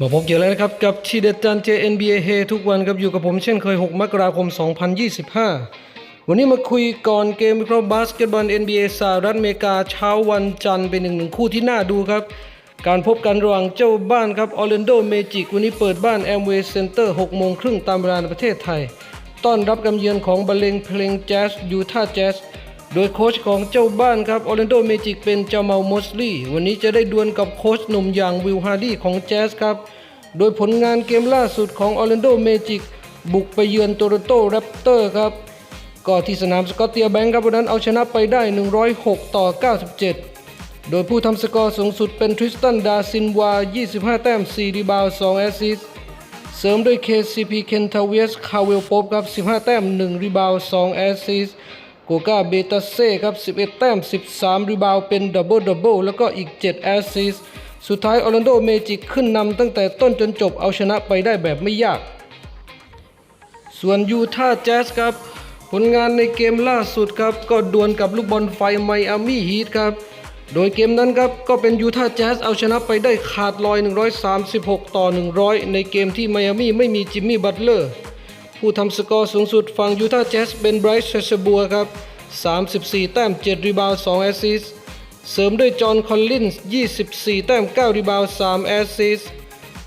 มาพบเจอแล้วนะครับกับชีเด็ดจันเจ NBA เฮทุกวันครับอยู่กับผมเช่นเคย 6 มกราคม 2025 วันนี้มาคุยก่อนเกมวิเคราะห์บาสเกตบอล NBA สหรัฐอเมริกาเช้าวันจันทร์เป็นหนึ่งหนึ่งคู่ที่น่าดูครับ การพบกันระหว่างเจ้าบ้านครับออร์แลนโดเมจิกวันนี้เปิดบ้านแอมเวย์เซ็นเตอร์6โมงครึ่งตามเวลาในประเทศไทย ต้อนรับกำเยือนของบรรเลงเพลงแจ๊สยูทาแจ๊ส โดยโค้ชของเจ้าบ้านครับออร์แลนโดเมจิกเป็นจามาลมอสลีวันนี้จะได้ดวลกับโค้ชหนุ่มอย่างวิลฮาร์ดี้ของแจ๊สครับโดยผลงานเกมล่าสุดของออร์แลนโดเมจิกบุกไปเยือนโตโรโตแรปเตอร์ครับก็ที่สนามสกอตเตียแบงค์ครับวันนั้นเอาชนะไปได้ 106 ต่อ 97 โดยผู้ทำสกอร์สูงสุดเป็นทริสตันดาซินวา 25 แต้ม 4 รีบาว 2 แอสซิสเสริมด้วย KCP เคนทาเวสคาเวลโป๊ปครับ 15 แต้ม 1 รีบาว 2 แอสซิส โกกาเบตาเซ่ครับ 11 แต้ม 13 รีบาวเป็นดับเบิลดับเบิลแล้วก็อีก 7 แอสซิสสุดท้ายออร์แลนโดเมจิกขึ้นนำตั้งแต่ต้นจนจบเอาชนะไปได้แบบไม่ยาก ส่วนยูทาแจ๊สครับ ผลงานในเกมล่าสุดครับ ก็ดวลกับลูกบอลไฟไมอามี่ฮีทครับ โดยเกมนั้นครับ ก็เป็นยูทาแจ๊สเอาชนะไปได้ขาดลอย 136 ต่อ 100 ในเกมที่ไมอามี่ไม่มีจิมมี่บัตเลอร์ ผู้ทำสกอร์สูงสุดฝั่งยูทาห์แจ๊สเป็นไบรท์เชชบัวครับ 34 แต้ม 7 รีบาว2แอสซิสเสริมด้วยจอห์นคอลลินส์24 แต้ม 9 รีบาว3แอสซิส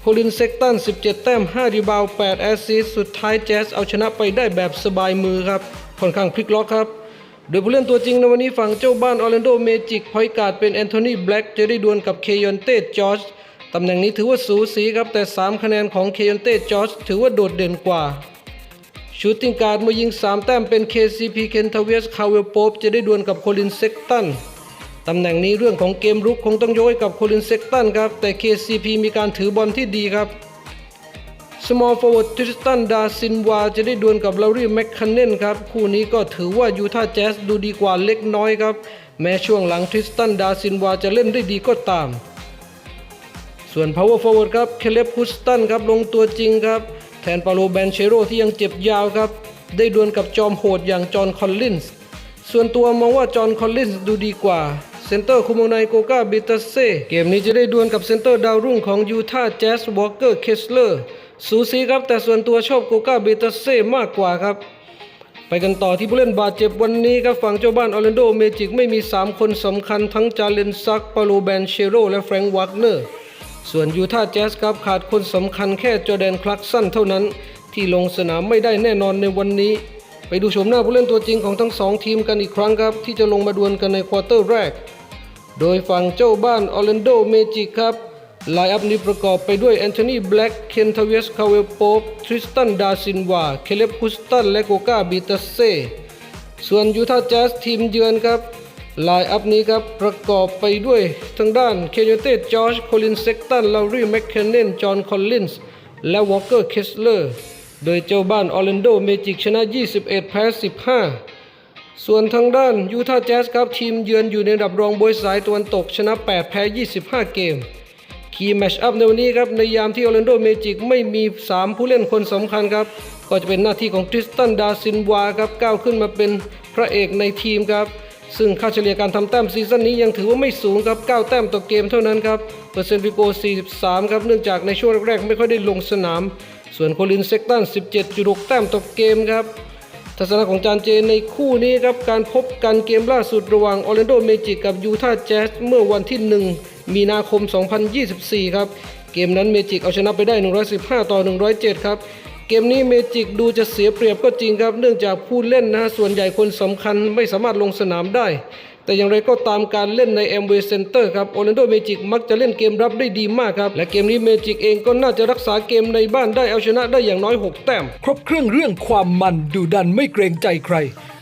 โคลินเซกตัน 17 แต้ม 5 รีบาว8แอสซิสสุดท้ายแจ๊สเอาชนะไปได้แบบสบายมือครับค่อนข้างพลิกล็อกครับ โดยผู้เล่นตัวจริงในวันนี้ฝั่งเจ้าบ้านออร์แลนโดเมจิกพอยการ์ดเป็นแอนโทนีแบล็กจะได้ดวลกับเคยอนเต้จอร์จตำแหน่งนี้ถือว่าสูสีครับแต่ 3 คะแนนของเคยอนเต้จอร์จถือว่าโดดเด่นกว่า ชูตติ้งการ์ดมายิง 3 แต้มเป็น KCP เคนทาเวสคาเวลโปปจะได้ดวลกับโคลินเซกตันตำแหน่งนี้เรื่องของเกมรุกคงต้องโยกกับโคลินเซกตันครับ แต่ KCP มีการถือบอลที่ดีครับ small forward ทริสตันดาซินวาจะได้ดวลกับลารีแมคคันเนนครับ คู่นี้ก็ถือว่ายูทาห์แจ๊สดูดีกว่าเล็กน้อยครับ แม้ช่วงหลังทริสตันดาซินวาจะเล่นได้ดีก็ตาม ส่วน power forward ครับเคเลบฮุสตันครับลงตัวจริงครับ นปาโลแบนเชโรที่ยังเจ็บยาวครับ ได้ดวลกับจอมโหดอย่างจอห์นคอลลินส์ส่วนตัวมองว่าจอห์นคอลลินส์ดูดีกว่าเซนเตอร์คุมงในโกกาบิตาเซเกมนี้จะได้ดวลกับเซนเตอร์ดาวรุ่งของยูทาห์แจ๊สวอลเกอร์เคสเลอร์สูสีครับ แต่ส่วนตัวชอบโกกาบิตาเซมากกว่าครับ ไปกันต่อที่ผู้เล่นบาดเจ็บวันนี้ครับ ฝั่งเจ้าบ้านออร์แลนโดเมจิกไม่มี 3 คนสำคัญทั้งจาเลนซักปาโลแบนเชโรและแฟรงค์วักเนอร์ ส่วนยูทาห์แจ๊สครับขาดคนสำคัญแค่จอแดนคลักสันเท่านั้น ที่ลงสนามไม่ได้แน่นอนในวันนี้ ไปดูชมหน้าผู้เล่นตัวจริงของทั้งสองทีมกันอีกครั้งครับ ที่จะลงมาดวลกันในควอเตอร์แรก โดยฝั่งเจ้าบ้านออร์แลนโดเมจิกครับไลน์อัพนี้ประกอบไปด้วยแอนโทนีแบล็กเคนทาเวสคาเวลโปปทริสตันดาซินวา เคเลบฮุสตันและโกกาบิตาเซ่ส่วนยูทาห์แจ๊สทีมเยือนครับ ไลน์อัพนี้ครับ ประกอบไปด้วยทางด้านเคนยเต้จอร์จโคลินเซกตันลารีแมคเคนเนนจอห์นคอลลินส์และวอลเกอร์เคสเลอร์โดยเจ้าบ้านออร์แลนโดเมจิกชนะ 21 แพ้ 15 ส่วนทางด้านยูทาห์แจ๊สครับ ทีมเยือนอยู่ในอันดับรองบวยสายตะวันตกชนะ 8 แพ้ 25 เกม คีย์แมชอัพในวันนี้ครับ ในยามที่ออร์แลนโดเมจิกไม่มี 3 ผู้เล่นคนสำคัญครับ ก็จะเป็นหน้าที่ของทริสตันดาซินวาครับก้าวขึ้นมาเป็นพระเอกในทีมครับ ซึ่งค่าเฉลี่ยการทำแต้มซีซั่นนี้ยังถือว่าไม่สูงครับ 9 แต้มต่อเกมเท่านั้นครับเปอร์เซ็นต์ฟิโก 43 ครับ เนื่องจากในช่วงแรกๆ ไม่ค่อยได้ลงสนาม ส่วนโคลินเซกตัน 17.6 แต้มต่อเกมครับ ทัศนะของจานเจในคู่นี้ครับ การพบกันเกมล่าสุดระหว่างออร์แลนโดเมจิกกับยูทาห์แจ๊สเมื่อวันที่ 1 มีนาคม 2024 ครับ เกมนั้นเมจิกเอาชนะไปได้ 115 ต่อ 107 ครับ เกมนี้เมจิกดูจะเสียเปรียบก็จริงครับ เนื่องจากผู้เล่นนะฮะส่วนใหญ่คนสำคัญไม่สามารถลงสนามได้ แต่อย่างไรก็ตามการเล่นใน m w a y Center ครับโอ r ลนโดเมจิกมักจะเล่นเกมรับได้ดีมากครับ และเกมนี้เมจิกเองก็น่าจะรักษาเกมในบ้านได้เอาชนะได้อย่างน้อย 6 แต้ม ครบเครื่องเรื่องความมันดูดันไม่เกรงใจใคร